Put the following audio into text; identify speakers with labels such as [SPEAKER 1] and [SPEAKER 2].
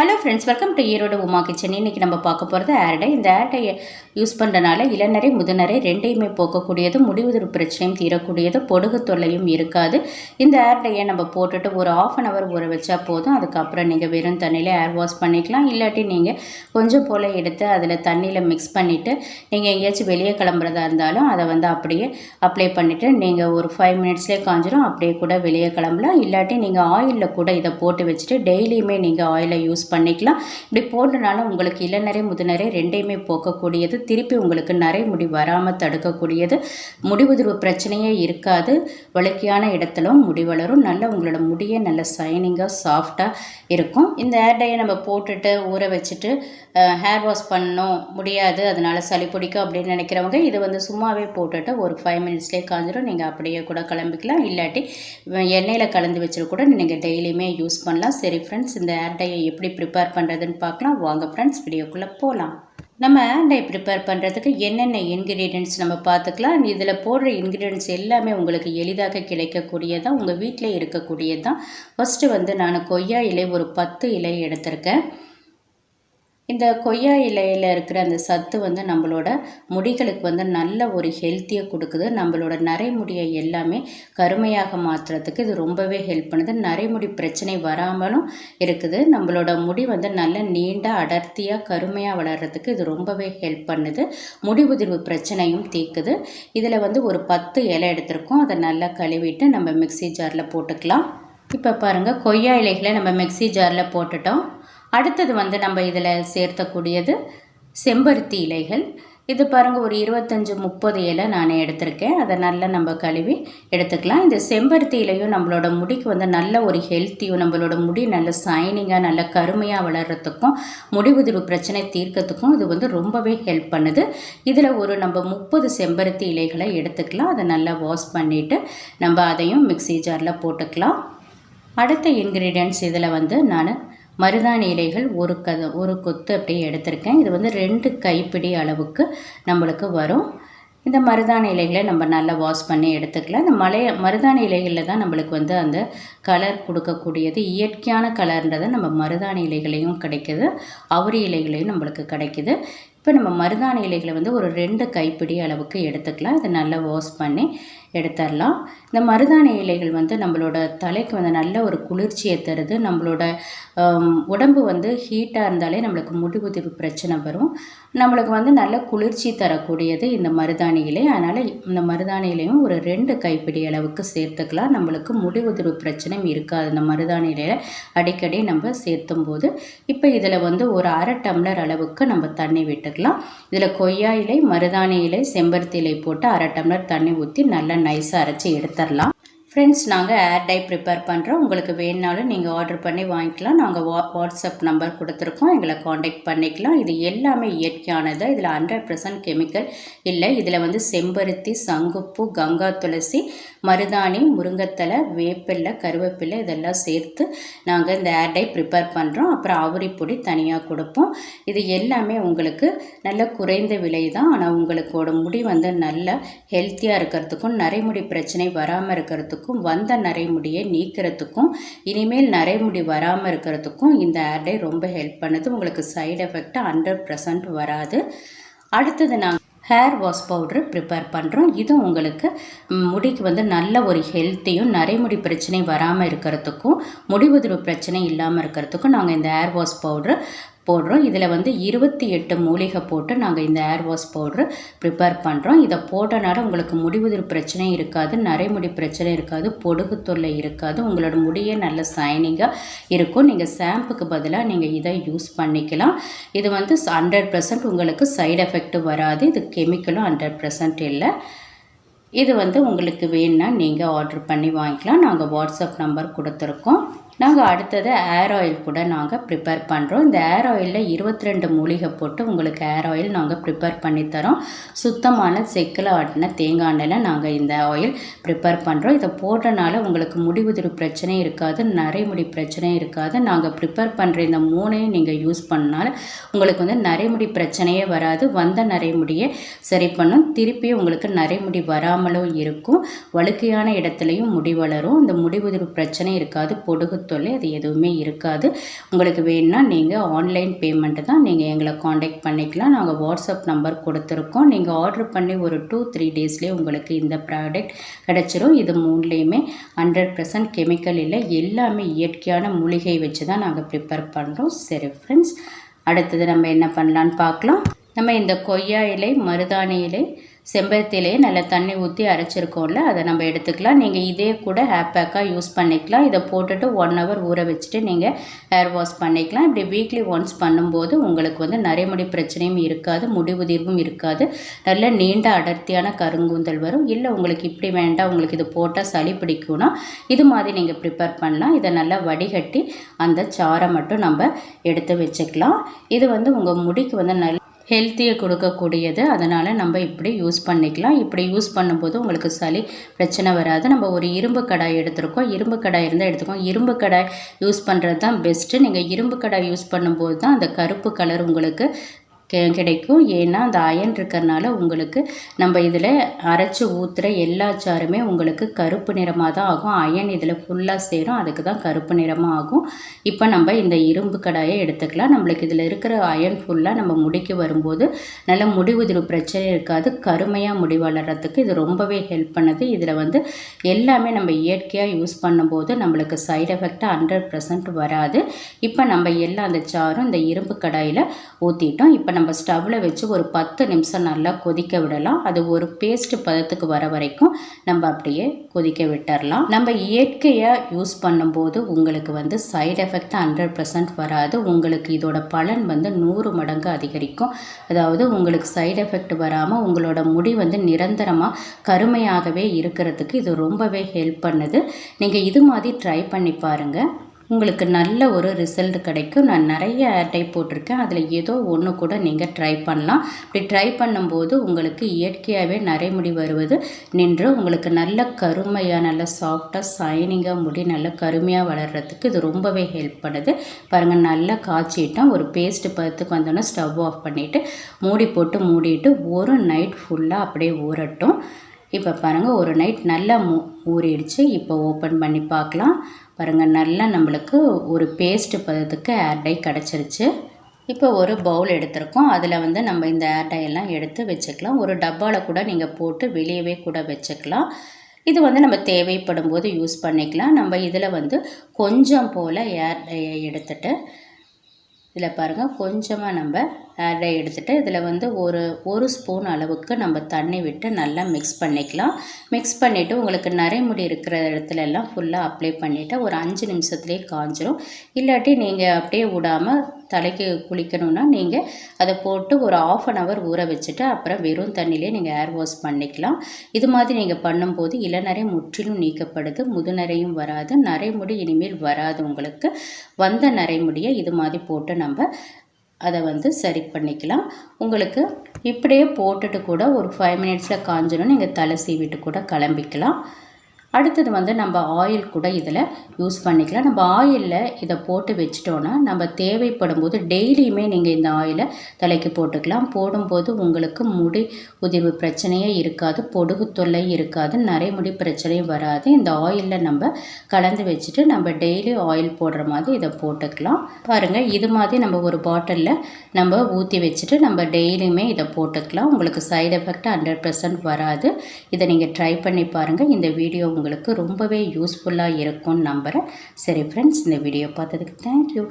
[SPEAKER 1] Hello friends welcome to Erode Uma kitchen இன்றைக்கி நம்ம பார்க்க போகிறது ஆர்டை இந்த ஆர்டை யூஸ் பண்ணுறனால இளநரை முதுநரை ரெண்டையுமே போக்கக்கூடியது முடிவுதிரு பிரச்சனையும் தீரக்கூடியது பொடுகு தொல்லையும் இருக்காது. இந்த ஆர்டையை நம்ம போட்டுட்டு ஒரு ஆஃப் அன் ஹவர் ஊற வச்சா போதும். அதுக்கப்புறம் நீங்கள் வெறும் தண்ணியில் ஏர் வாஷ் பண்ணிக்கலாம். இல்லாட்டி நீங்கள் கொஞ்சம் போல் எடுத்து அதில் தண்ணியில் மிக்ஸ் பண்ணிவிட்டு நீங்கள் எங்கேயாச்சும் வெளியே கிளம்புறதா இருந்தாலும் அதை வந்து அப்படியே அப்ளை பண்ணிவிட்டு நீங்கள் ஒரு ஃபைவ் மினிட்ஸ்லேயே காஞ்சிரும். அப்படியே கூட வெளியே கிளம்பலாம். இல்லாட்டி நீங்கள் ஆயிலில் கூட இதை போட்டு வச்சுட்டு டெய்லியுமே நீங்கள் ஆயிலை யூஸ் பண்ணிக்கலாம். இப்படி போடுறதுனால உங்களுக்கு இளநரை முதுநரை ரெண்டையுமே போக்கக்கூடியது. திருப்பி உங்களுக்கு நரை முடி வராமல் தடுக்கக்கூடியது. முடிவுதிர்வு பிரச்சனையே இருக்காது. வழுக்கியான இடத்துலும் முடி வளரும். நல்ல உங்களோட முடியே நல்ல சைனிங்காக சாஃப்டாக இருக்கும். இந்த ஹேர் டையை நம்ம போட்டுட்டு ஊற வச்சுட்டு ஹேர் வாஷ் பண்ணணும். முடியாது. அதனால் சளி பிடிக்கும் அப்படின்னு நினைக்கிறவங்க இது வந்து சும்மாவே போட்டுட்டு ஒரு ஃபைவ் மினிட்ஸ்லேயே காஞ்சிடும் நீங்கள் அப்படியே கூட கிளம்பிக்கலாம். இல்லாட்டி எண்ணெயில் கலந்து வச்சுட்டு கூட நீங்கள் டெய்லியுமே யூஸ் பண்ணலாம். சரி ஃப்ரெண்ட்ஸ் இந்த ஹேர் டையை எப்படி ப்ரிப்பேர் பண்ணுறதுன்னு பார்க்கலாம். வாங்க ஃப்ரெண்ட்ஸ் வீடியோக்குள்ளே போகலாம் நம்ம ஆண்டை ப்ரிப்பேர் பண்ணுறதுக்கு என்னென்ன இன்க்ரீடியன்ட்ஸ் நம்ம பார்த்துக்கலாம். இதில் போடுற இன்க்ரீடியன்ட்ஸ் எல்லாமே உங்களுக்கு எளிதாக கிடைக்கக்கூடியதான் உங்கள் வீட்டில் இருக்கக்கூடியது. தான் ஃபஸ்ட்டு வந்து நான் கொய்யா இலை ஒரு பத்து இலை எடுத்திருக்கேன். இந்த கொய்யா இலையில் இருக்கிற அந்த சத்து வந்து நம்மளோட முடிகளுக்கு வந்து நல்ல ஒரு ஹெல்த்தியை கொடுக்குது. நம்மளோட நரைமுடியை எல்லாமே கருமையாக மாற்றுறதுக்கு இது ரொம்பவே ஹெல்ப் பண்ணுது. நரைமுடி பிரச்சனை வராமலும் இருக்குது. நம்மளோட முடி வந்து நல்ல நீண்ட அடர்த்தியாக கருமையாக வளர்கிறதுக்கு இது ரொம்பவே ஹெல்ப் பண்ணுது. முடி உதிர்வு பிரச்சனையும் தீர்க்குது இதில் வந்து ஒரு பத்து இலை எடுத்திருக்கோம். அதை நல்லா கழுவிட்டு நம்ம மிக்சி ஜாரில் போட்டுக்கலாம். இப்போ பாருங்கள் கொய்யா இலைகளை நம்ம மிக்சி ஜாரில் போட்டுட்டோம். அடுத்தது வந்து நம்ம இதில் சேர்த்தக்கூடியது செம்பருத்தி இலைகள். இது பாருங்கள் ஒரு இருபத்தஞ்சி முப்பது இலை நான் எடுத்திருக்கேன். அதை நல்லா நம்ம கழுவி எடுத்துக்கலாம். இந்த செம்பருத்தி இலையும் நம்மளோட முடிக்கு வந்து நல்ல ஒரு ஹெல்த்தியும் நம்மளோட முடி நல்ல சைனிங்காக நல்ல கருமையாக வளர்கிறதுக்கும் முடி உதிர்வு பிரச்சனை தீர்க்கறதுக்கும் இது வந்து ரொம்பவே ஹெல்ப் பண்ணுது. இதில் ஒரு நம்ம முப்பது செம்பருத்தி இலைகளை எடுத்துக்கலாம். அதை நல்லா வாஷ் பண்ணிவிட்டு நம்ம அதையும் மிக்சி ஜாரில் போட்டுக்கலாம். அடுத்த இன்க்ரீடியன்ட்ஸ் இதில் வந்து நான் மருதாணி இலைகள் ஒரு கத ஒரு கொத்து அப்படியே எடுத்திருக்கேன். இது வந்து ரெண்டு கைப்பிடி அளவுக்கு நம்மளுக்கு வரும். இந்த மருதாணி இலைகளை நம்ம நல்லா வாஷ் பண்ணி எடுத்துக்கலாம். இந்த மலை மருதாணி இலைகளில் தான் நம்மளுக்கு வந்து அந்த கலர் கொடுக்கக்கூடியது இயற்கையான கலர்ன்றதை நம்ம மருதாணி இலைகளையும் கிடைக்கிது. அவரி இலைகளையும் நம்மளுக்கு கிடைக்கிது. இப்போ நம்ம மருதாணி இலைகளை வந்து ஒரு ரெண்டு கைப்பிடி அளவுக்கு எடுத்துக்கலாம். இதை நல்லா வாஷ் பண்ணி எடுத்துடலாம் இந்த மருதாணி இலைகள் வந்து நம்மளோட தலைக்கு வந்து நல்ல ஒரு குளிர்ச்சியை தருது. நம்மளோட உடம்பு வந்து ஹீட்டாக இருந்தாலே நம்மளுக்கு முடிவுதிர்வு பிரச்சனை வரும். நம்மளுக்கு வந்து நல்ல குளிர்ச்சி தரக்கூடியது இந்த மருதாணி இலை. அதனால் இந்த மருதாணி இலையும் ஒரு ரெண்டு கைப்பிடி அளவுக்கு சேர்த்துக்கலாம். நம்மளுக்கு முடிவுதிர்வு பிரச்சனையும் இருக்காது இந்த மருதாணி இலையில். அடிக்கடி நம்ம சேர்த்தும் போது இப்போ இதில் வந்து ஒரு அரை டம்ளர் அளவுக்கு நம்ம தண்ணி விட்டுக்கலாம். இதில் கொய்யா இலை மருதாணி இலை செம்பருத்தி இலை போட்டு அரை டம்ளர் தண்ணி ஊற்றி நல்லா நைஸாக அரைச்சி எடுத்துடலாம் ஃப்ரெண்ட்ஸ் நாங்கள் ஏர் டை ப்ரிப்பேர் பண்ணுறோம் உங்களுக்கு வேணுனாலும் நீங்கள் ஆர்டர் பண்ணி வாங்கிக்கலாம். நாங்கள் வா வாட்ஸ்அப் நம்பர் கொடுத்துருக்கோம். எங்களை காண்டாக்ட் பண்ணிக்கலாம். இது எல்லாமே இயற்கையானது. இதில் ஹண்ட்ரட் பர்சன்ட் கெமிக்கல் இல்லை. இதில் வந்து செம்பருத்தி சங்குப்பூ கங்கா துளசி மருதாணி முருங்கத்தலை வேப்பில்லை கருவேப்பிலை இதெல்லாம் சேர்த்து நாங்கள் இந்த ஏர் டை ப்ரிப்பேர் பண்ணுறோம் அப்புறம் அவரிப்பொடி பொடி தனியாக கொடுப்போம். இது எல்லாமே உங்களுக்கு நல்ல குறைந்த விலை தான். ஆனால் உங்களுக்கோட முடி வந்து நல்ல ஹெல்த்தியாக இருக்கிறதுக்கும் நரைமுடி பிரச்சனை வராமல் இருக்கிறதுக்கும் இருக்கிறதுக்கும் வந்த நரைமுடியை நீக்கிறதுக்கும் இனிமேல் நரைமுடி வராமல் இருக்கிறதுக்கும் இந்த ஆடை ரொம்ப ஹெல்ப் பண்ணுது. உங்களுக்கு சைடு எஃபெக்ட் ஹண்ட்ரட் பர்சன்ட் வராது. அடுத்தது நாங்கள் ஹேர் வாஷ் பவுட்ரு ப்ரிப்பேர் பண்ணுறோம் இது உங்களுக்கு முடிக்கு வந்து நல்ல ஒரு ஹெல்த்தியும் நரைமுடி பிரச்சனை வராமல் இருக்கிறதுக்கும் முடிவுதிர்வு பிரச்சனை இல்லாமல் இருக்கிறதுக்கும் நாங்கள் இந்த ஹேர் வாஷ் பவுட்ரு போடுறோம். இதில் வந்து இருபத்தி எட்டு மூலிகை போட்டு நாங்கள் இந்த ஏர் வாஷ் பவுட்ரு ப்ரிப்பேர் பண்ணுறோம் இதை போட்டனால உங்களுக்கு முடிவுதிர் பிரச்சனை இருக்காது நரைமுடி பிரச்சனை இருக்காது பொடுகு தொல்லை இருக்காது உங்களோட முடியே நல்ல சைனிங்காக இருக்கும். நீங்கள் ஷாம்புக்கு பதிலாக நீங்கள் இதை யூஸ் பண்ணிக்கலாம். இது வந்து ஹண்ட்ரட் பர்சன்ட் உங்களுக்கு சைடு எஃபெக்ட் வராது. இது கெமிக்கலும் ஹண்ட்ரட் பர்சன்ட் இல்லை. இது வந்து உங்களுக்கு வேணுன்னா நீங்கள் ஆர்டர் பண்ணி வாங்கிக்கலாம். நாங்கள் வாட்ஸ்அப் நம்பர் கொடுத்துருக்கோம். நாங்கள் அடுத்தது ஏர் ஆயில் கூட நாங்கள் ப்ரிப்பேர் பண்ணுறோம் இந்த ஏர் ஆயிலில் இருபத்தி ரெண்டு மூலிகை போட்டு உங்களுக்கு ஏர் ஆயில் நாங்கள் ப்ரிப்பேர் பண்ணித்தரோம் சுத்தமான செக்கில் ஆட்டின தேங்காய் எண்ணெயில் நாங்கள் இந்த ஆயில் ப்ரிப்பேர் பண்ணுறோம் இதை போடுறனால உங்களுக்கு முடிவுதிரு பிரச்சனை இருக்காது நரைமுடி பிரச்சனை இருக்காது. நாங்கள் ப்ரிப்பேர் பண்ணுற இந்த மூணையும் நீங்கள் யூஸ் பண்ணனால உங்களுக்கு வந்து நரைமுடி பிரச்சனையே வராது. வந்த நரைமுடியை சரி பண்ணும். திருப்பி உங்களுக்கு நரைமுடி வராமலும் இருக்கும். வழுக்கையான இடத்துலையும் முடி வளரும். இந்த முடிவுதிரு பிரச்சனை இருக்காது. பொடுகு தொல்லை அது எதுவுமே இருக்காது. உங்களுக்கு வேணும்னா நீங்கள் ஆன்லைன் பேமெண்ட்டு தான் நீங்கள் எங்களை காண்டாக்ட் பண்ணிக்கலாம். நாங்கள் வாட்ஸ்அப் நம்பர் கொடுத்துருக்கோம். நீங்கள் ஆர்டர் பண்ணி ஒரு டூ த்ரீ டேஸ்லேயே உங்களுக்கு இந்த ப்ராடக்ட் கிடச்சிரும். இது மூணுலேயுமே ஹண்ட்ரட் பர்சன்ட் கெமிக்கல் இல்லை எல்லாமே இயற்கையான மூலிகை வச்சு தான் நாங்கள் ப்ரிப்பேர் பண்ணுறோம் சரி ஃப்ரெண்ட்ஸ் அடுத்தது நம்ம என்ன பண்ணலான்னு பார்க்கலாம். நம்ம இந்த கொய்யா இலை மருதாணி இலை செம்பருத்திலேயே நல்லா தண்ணி ஊற்றி அரைச்சிருக்கோம்ல அதை நம்ம எடுத்துக்கலாம். நீங்கள் இதே கூட ஹேர் பேக்காக யூஸ் பண்ணிக்கலாம். இதை போட்டுட்டு ஒன் ஹவர் ஊற வச்சுட்டு நீங்கள் ஹேர் வாஷ் பண்ணிக்கலாம். இப்படி வீக்லி ஒன்ஸ் பண்ணும்போது உங்களுக்கு வந்து நரைமுடி பிரச்சனையும் இருக்காது முடி உதிர்வும் இருக்காது. நல்ல நீண்ட அடர்த்தியான கருங்கூந்தல் வரும். இல்லை உங்களுக்கு இப்படி வேண்டாம் உங்களுக்கு இது போட்டால் சளி பிடிக்கும்னா இது மாதிரி நீங்கள் ப்ரிப்பேர் பண்ணலாம். இதை நல்லா வடிகட்டி அந்த சாரை மட்டும் நம்ம எடுத்து வச்சுக்கலாம். இது வந்து உங்கள் முடிக்கு வந்து நல்ல ஹெல்த்தியை கொடுக்கக்கூடியது. அதனால் நம்ம இப்படி யூஸ் பண்ணிக்கலாம். இப்படி யூஸ் பண்ணும்போது உங்களுக்கு சளி பிரச்சனை வராது. நம்ம ஒரு இரும்பு கடாய் எடுத்திருக்கோம். இரும்பு கடாய் இருந்தால் எடுத்துக்கோம் இரும்பு கடாய் யூஸ் பண்ணுறது தான் பெஸ்ட்டு நீங்கள் இரும்பு கடாய் யூஸ் பண்ணும்போது தான் அந்த கருப்பு கலர் உங்களுக்கு கிடைக்கும். ஏன்னா அந்த அயன் இருக்கிறனால உங்களுக்கு நம்ம இதில் அரைச்சி ஊற்றுற எல்லா சாருமே உங்களுக்கு கருப்பு நிறமாக தான் ஆகும். அயன் இதில் ஃபுல்லாக சேரும். அதுக்கு தான் கருப்பு நிறமாக ஆகும். இப்போ நம்ம இந்த இரும்பு கடாயை எடுத்துக்கலாம். நம்மளுக்கு இதில் இருக்கிற அயன் ஃபுல்லாக நம்ம முடிக்கு வரும்போது நல்ல முடி உதிர்வு பிரச்சனை இருக்காது. கருமையாக முடி வளர்கிறதுக்கு இது ரொம்பவே ஹெல்ப் பண்ணுது. இதில் வந்து எல்லாமே நம்ம இயற்கையாக யூஸ் பண்ணும்போது நம்மளுக்கு சைடு எஃபெக்டாக ஹண்ட்ரட் பர்சன்ட் வராது. இப்போ நம்ம எல்லா அந்த சாரும் இந்த இரும்பு கடாயில் ஊற்றிட்டோம் இப்போ நம்ம ஸ்டவ்வில் வச்சு ஒரு பத்து நிமிஷம் நல்லா கொதிக்க விடலாம். அது ஒரு பேஸ்ட் பதத்துக்கு வர வரைக்கும் நம்ம அப்படியே கொதிக்க விட்டுறலாம். நம்ம இயற்கையாக யூஸ் பண்ணும்போது உங்களுக்கு வந்து சைடு எஃபெக்ட் ஹண்ட்ரட் பர்சன்ட் வராது. உங்களுக்கு இதோட பலன் வந்து நூறு மடங்கு அதிகரிக்கும். அதாவது உங்களுக்கு சைடு எஃபெக்ட் வராமல் உங்களோட முடி வந்து நிரந்தரமாக கருமையாகவே இருக்கிறதுக்கு இது ரொம்பவே ஹெல்ப் பண்ணுது. நீங்கள் இது மாதிரி ட்ரை பண்ணி பாருங்கள் உங்களுக்கு நல்ல ஒரு ரிசல்ட் கிடைக்கும். நான் நிறைய டைப் போட்டிருக்கேன். அதில் ஏதோ ஒன்று கூட நீங்கள் ட்ரை பண்ணலாம். இப்படி ட்ரை பண்ணும்போது உங்களுக்கு இயற்கையாகவே நரைமுடி வருவது நின்று உங்களுக்கு நல்ல கருமையாக நல்ல சாஃப்டாக சைனிங்காக முடி நல்ல கருமையாக வளர்கிறதுக்கு இது ரொம்பவே ஹெல்ப் பண்ணுது. பாருங்கள் நல்லா காய்ச்சிட்டோம் ஒரு பேஸ்ட்டு பதத்துக்கு வந்தோன்னே ஸ்டவ் ஆஃப் பண்ணிவிட்டு மூடி போட்டு மூடிட்டு ஒரு நைட் ஃபுல்லாக அப்படியே ஊறட்டும். இப்போ பாருங்கள் ஒரு நைட் நல்லா மூ ஊறிடுச்சு இப்போ ஓப்பன் பண்ணி பார்க்கலாம் பாருங்கள் நல்லா நம்மளுக்கு ஒரு பேஸ்ட்டு பதத்துக்கு ஏர் டை கிடச்சிருச்சு. இப்போ ஒரு பவுல் எடுத்திருக்கோம். அதில் வந்து நம்ம இந்த ஏர் எல்லாம் எடுத்து வச்சுக்கலாம். ஒரு டப்பாவில் கூட நீங்கள் போட்டு வெளியவே கூட வச்சுக்கலாம். இது வந்து நம்ம தேவைப்படும் போது யூஸ் பண்ணிக்கலாம். நம்ம இதில் வந்து கொஞ்சம் போல் ஏர் டையை எடுத்துகிட்டு இதில் பாருங்கள் கொஞ்சமாக நம்ம அதை எடுத்துகிட்டு இதில் வந்து ஒரு ஒரு ஸ்பூன் அளவுக்கு நம்ம தண்ணி விட்டு நல்லா மிக்ஸ் பண்ணிக்கலாம். மிக்ஸ் பண்ணிவிட்டு உங்களுக்கு நரைமுடி இருக்கிற இடத்துல எல்லாம் ஃபுல்லாக அப்ளை பண்ணிவிட்டு ஒரு அஞ்சு நிமிஷத்துலேயே காஞ்சிரும். இல்லாட்டி நீங்கள் அப்படியே விடாமல் தலைக்கு குளிக்கணும்னா நீங்கள் அதை போட்டு ஒரு ஆஃப் அன் ஹவர் ஊற வச்சுட்டு அப்புறம் வெறும் தண்ணியிலே நீங்கள் ஏர் வாஷ் பண்ணிக்கலாம். இது மாதிரி நீங்கள் பண்ணும்போது இளநரை முற்றிலும் நீக்கப்படுது முதுநரையும் வராது நரைமுடி இனிமேல் வராது உங்களுக்கு. வந்த நரைமுடியை இது மாதிரி போட்டு நம்ம அதை வந்து சரி பண்ணிக்கலாம். உங்களுக்கு இப்படியே போட்டுட்டு கூட ஒரு ஃபைவ் மினிட்ஸில் காஞ்சிடும் நீங்கள் தலை சீவிட்டு கூட கிளம்பிக்கலாம். அடுத்தது வந்து நம்ம ஆயில் கூட இதில் யூஸ் பண்ணிக்கலாம். நம்ம ஆயிலில் இதை போட்டு வச்சிட்டோன்னா நம்ம தேவைப்படும் போது டெய்லியுமே நீங்கள் இந்த ஆயிலை தலைக்கு போட்டுக்கலாம். போடும்போது உங்களுக்கு முடி உதிர்வு பிரச்சனையே இருக்காது பொடுகு தொல்லை இருக்காது நிறைய முடி பிரச்சனையும் வராது. இந்த ஆயிலில் நம்ம கலந்து வச்சுட்டு நம்ம டெய்லி ஆயில் போடுற மாதிரி இதை போட்டுக்கலாம். பாருங்கள் இது மாதிரி நம்ம ஒரு பாட்டிலில் நம்ம ஊற்றி வச்சுட்டு நம்ம டெய்லியுமே இதை போட்டுக்கலாம். உங்களுக்கு சைடு எஃபெக்ட் ஹண்ட்ரட் பர்சன்ட் வராது. இதை நீங்கள் ட்ரை பண்ணி பாருங்கள் இந்த வீடியோ உங்களுக்கு ரொம்பவே யூஸ்ஃபுல்லாக இருக்கும்னு நம்புகிறேன் சரி ஃப்ரெண்ட்ஸ் இந்த வீடியோ பார்த்ததுக்கு தேங்க்யூ